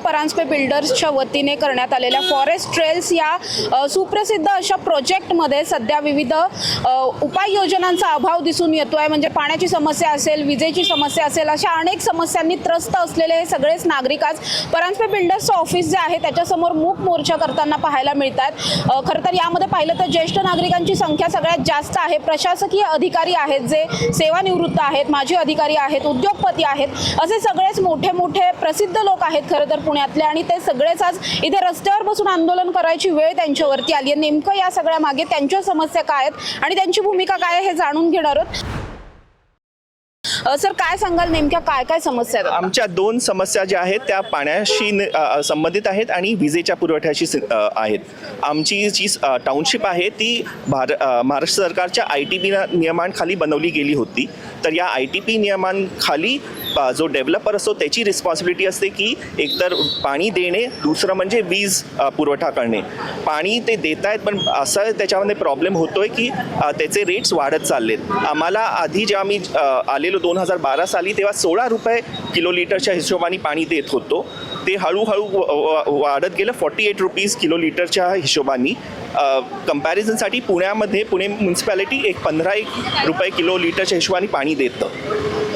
परांजपे बिल्डर्सच्या वतीने करण्यात आलेल्या फॉरेस्ट ट्रेल्स या सुप्रसिद्ध अशा प्रोजेक्टमध्ये सध्या विविध उपाययोजनांचा अभाव दिसून येतो आहे म्हणजे पाण्याची समस्या असेल विजेची समस्या असेल अशा अनेक समस्यांनी त्रस्त असलेले हे सगळेच नागरिक आज परांजपे बिल्डर्सचं ऑफिस जे आहे त्याच्यासमोर मूक मोर्चा करताना पाहायला मिळतात खरं तर यामध्ये पाहिलं तर ज्येष्ठ नागरिकांची संख्या सगळ्यात जास्त आहे. प्रशासकीय अधिकारी आहेत जे सेवानिवृत्त आहेत माजी अधिकारी आहेत उद्योगपती आहेत. असे सगळेच मोठे मोठे प्रसिद्ध लोक आहेत खरं तर पुण्यातले आणि ते सगळेच आज इथे रस्त्यावर बसून आंदोलन करायची वेळ त्यांच्यावरती आली आहे. नेमकं या सगळ्या मागे त्यांच्या समस्या काय आहेत आणि त्यांची भूमिका काय आहे हे जाणून घेणार आहोत. सर काय सांगाल नेमक्या काय काय समस्या आहेत आमच्या दोन समस्या ज्या आहेत त्या पाण्याशी न- संबंधित आहेत आणि विजेच्या पुरवठ्याशी आहेत. आमची जी टाउनशिप आहे ती भार महाराष्ट्र सरकारच्या आय टी पी नियमांखाली बनवली गेली होती. तर या आय टी पी नियमांखाली जो डेव्हलपर असतो त्याची रिस्पॉन्सिबिलिटी असते की एकतर पाणी देणे दुसरं म्हणजे वीज पुरवठा करणे. पाणी ते देत आहेत पण असं त्याच्यामध्ये प्रॉब्लेम होतोय की त्याचे रेट्स वाढत चाललेत. आम्हाला आधी जेव्हा मी आलेलो दोन हजार बारा साली तेव्हा सोळा रुपये किलो लिटरच्या हिशोबाने पाणी देत होतो. ते हळूहळू व- वाढत गेलं. फॉर्टी एट रुपीज किलो लिटरच्या हिशोबाने कंपॅरिझनसाठी पुण्यामध्ये पुणे म्युन्सिपॅलिटी एक पंधरा एक रुपये किलो लिटरच्या हिशोबाने पाणी देतं.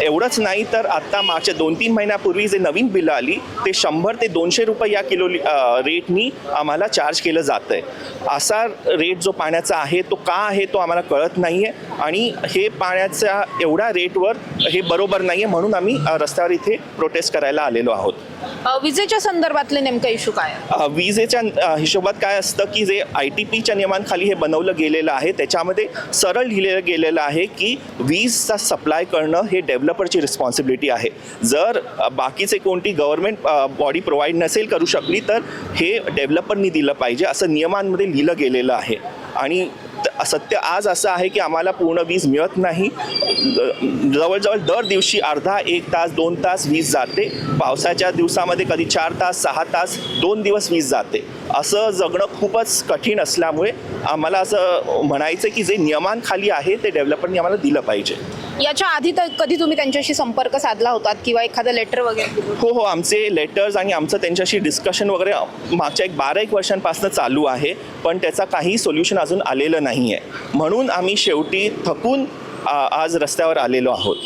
एवढंच नाही तर आत्ता मागच्या दोन तीन महिन्यापूर्वी जे नवीन बिलं आली ते शंभर ते दोनशे रुपये या किलो रेटनी आम्हाला चार्ज केलं जातं आहे असा रेट जो पाण्याचा आहे तो का आहे तो आम्हाला कळत नाही आहे आणि हे पाण्याच्या एवढ्या रेटवर हे बरोबर नाही आहे म्हणून आम्ही रस्त्यावर इथे प्रोटेस्ट करायला आलेलो आहोत. विजेच्या संदर्भातले नेमका इश्यू काय विजेच्या हिशोबात काय असतं की जे आय टी पीच्या नियमांखाली हे बनवलं गेलेलं आहे त्याच्यामध्ये सरळ लिहिलेलं गेलेलं आहे की वीजचा सप्लाय करणं हे डेव्हलपरची रिस्पॉन्सिबिलिटी आहे. जर बाकीचे कोणती गव्हर्नमेंट बॉडी प्रोव्हाइड नसेल करू शकली तर हे डेव्हलपरनी दिलं पाहिजे असं नियमांमध्ये लिहिलं गेलेलं आहे. आणि सत्य आज असं आहे की आम्हाला पूर्ण वीज मिळत नाही. जवळजवळ दर दिवशी अर्धा एक तास दोन तास वीज जाते. पावसाच्या दिवसामध्ये कधी चार तास सहा तास दोन दिवस वीज जाते. असं जगणं खूपच कठीण असल्यामुळे आम्हाला असं म्हणायचं की जे नियमांखाली आहे ते डेव्हलपरनी आम्हाला दिलं पाहिजे. याच्या आधी तर कधी तुम्ही त्यांच्याशी संपर्क साधला होतात किंवा एखादं लेटर वगैरे हो हो. आमचे लेटर्स आणि आमचं त्यांच्याशी डिस्कशन वगैरे मागच्या एक बारा एक वर्षांपासून चालू आहे पण त्याचा काही सोल्युशन अजून आलेलं नाही आहे म्हणून आम्ही शेवटी थकून आज रस्त्यावर आलेलो आहोत.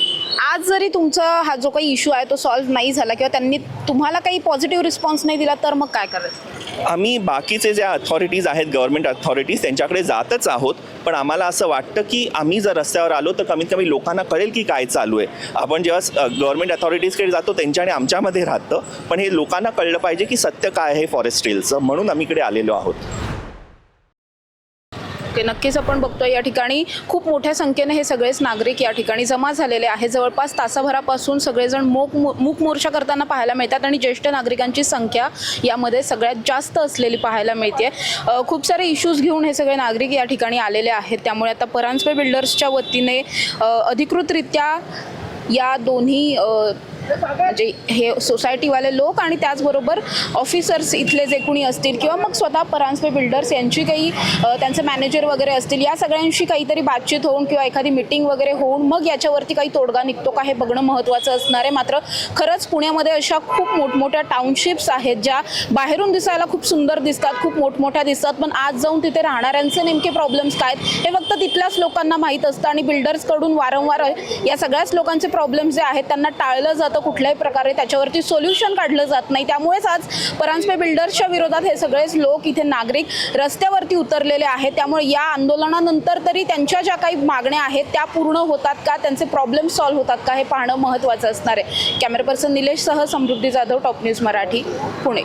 आज जरी तुमचा हा जो काही इश्यू आहे तो सॉल्व्ह नाही झाला किंवा त्यांनी तुम्हाला काही पॉझिटिव्ह रिस्पॉन्स नाही दिला तर मग काय करायचं? आम्ही बाकीचे जे अथॉरिटीज आहेत गव्हर्नमेंट अथॉरिटीज त्यांच्याकडे जातच आहोत. पण आम्हाला असं वाटतं की आम्ही जर रस्त्यावर आलो तर कमीत कमी लोकांना कळेल की काय चालू आहे. आपण जेव्हा गव्हर्नमेंट अथॉरिटीजकडे जातो त्यांच्या आणि आमच्यामध्ये राहतं पण हे लोकांना कळलं पाहिजे की सत्य काय आहे फॉरेस्ट ट्रेलचं म्हणून आम्ही इकडे आलेलो आहोत. ओके नक्कीच आपण बघतोय या ठिकाणी. खूप मोठ्या संख्येने हे सगळेच नागरिक या ठिकाणी जमा झालेले आहेत. जवळपास तासाभरापासून सगळेजण मोक मूक मोर्चा करताना पाहायला मिळतात आणि ज्येष्ठ नागरिकांची संख्या यामध्ये सगळ्यात जास्त असलेली पाहायला मिळते. खूप सारे इश्यूज घेऊन हे सगळे नागरिक या ठिकाणी आलेले आहेत. त्यामुळे आता परांजपे बिल्डर्सच्या वतीने अधिकृतरित्या या दोन्ही म्हणजे हे सोसायटीवाले लोक आणि त्याचबरोबर ऑफिसर्स इथले जे कुणी असतील किंवा मग स्वतः परांजपे बिल्डर्स यांची काही त्यांचे मॅनेजर वगैरे असतील या सगळ्यांशी काहीतरी बातचीत होऊन किंवा एखादी मिटिंग वगैरे होऊन मग याच्यावरती काही तोडगा निघतो का हे बघणं महत्त्वाचं असणार आहे. मात्र खरंच पुण्यामध्ये अशा खूप मोठमोठ्या टाउनशिप्स आहेत ज्या बाहेरून दिसायला खूप सुंदर दिसतात खूप मोठमोठ्या दिसतात पण आज जाऊन तिथे राहणाऱ्यांचे नेमके प्रॉब्लेम्स काय आहेत हे फक्त तिथल्याच लोकांना माहीत असतं आणि बिल्डर्सकडून वारंवार या सगळ्याच लोकांचे प्रॉब्लेम्स जे आहेत त्यांना टाळलं जातं कुठल्याही प्रकारे त्याच्यावरती सोल्युशन काढलं जात नाही. त्यामुळेच आज परांजपे बिल्डर्सच्या विरोधात हे सगळेच लोक इथे नागरिक रस्त्यावरती उतरलेले आहेत. त्यामुळे या आंदोलनानंतर तरी त्यांच्या ज्या काही मागण्या आहेत त्या पूर्ण होतात का? त्यांचे प्रॉब्लेम सॉल्व्ह होतात का? हे पाहणं महत्त्वाचं असणार आहे. कॅमेरा पर्सन निलेश सह Samruddhi Jadhav top news Marathi Pune.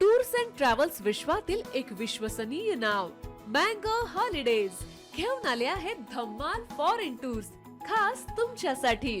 Tours and travels विश्वातील एक विश्वसनीय नाव मँगो हॉलिडेज घेऊन आले आहेत धम्माल फॉरेन टूर्स खास तुमच्यासाठी.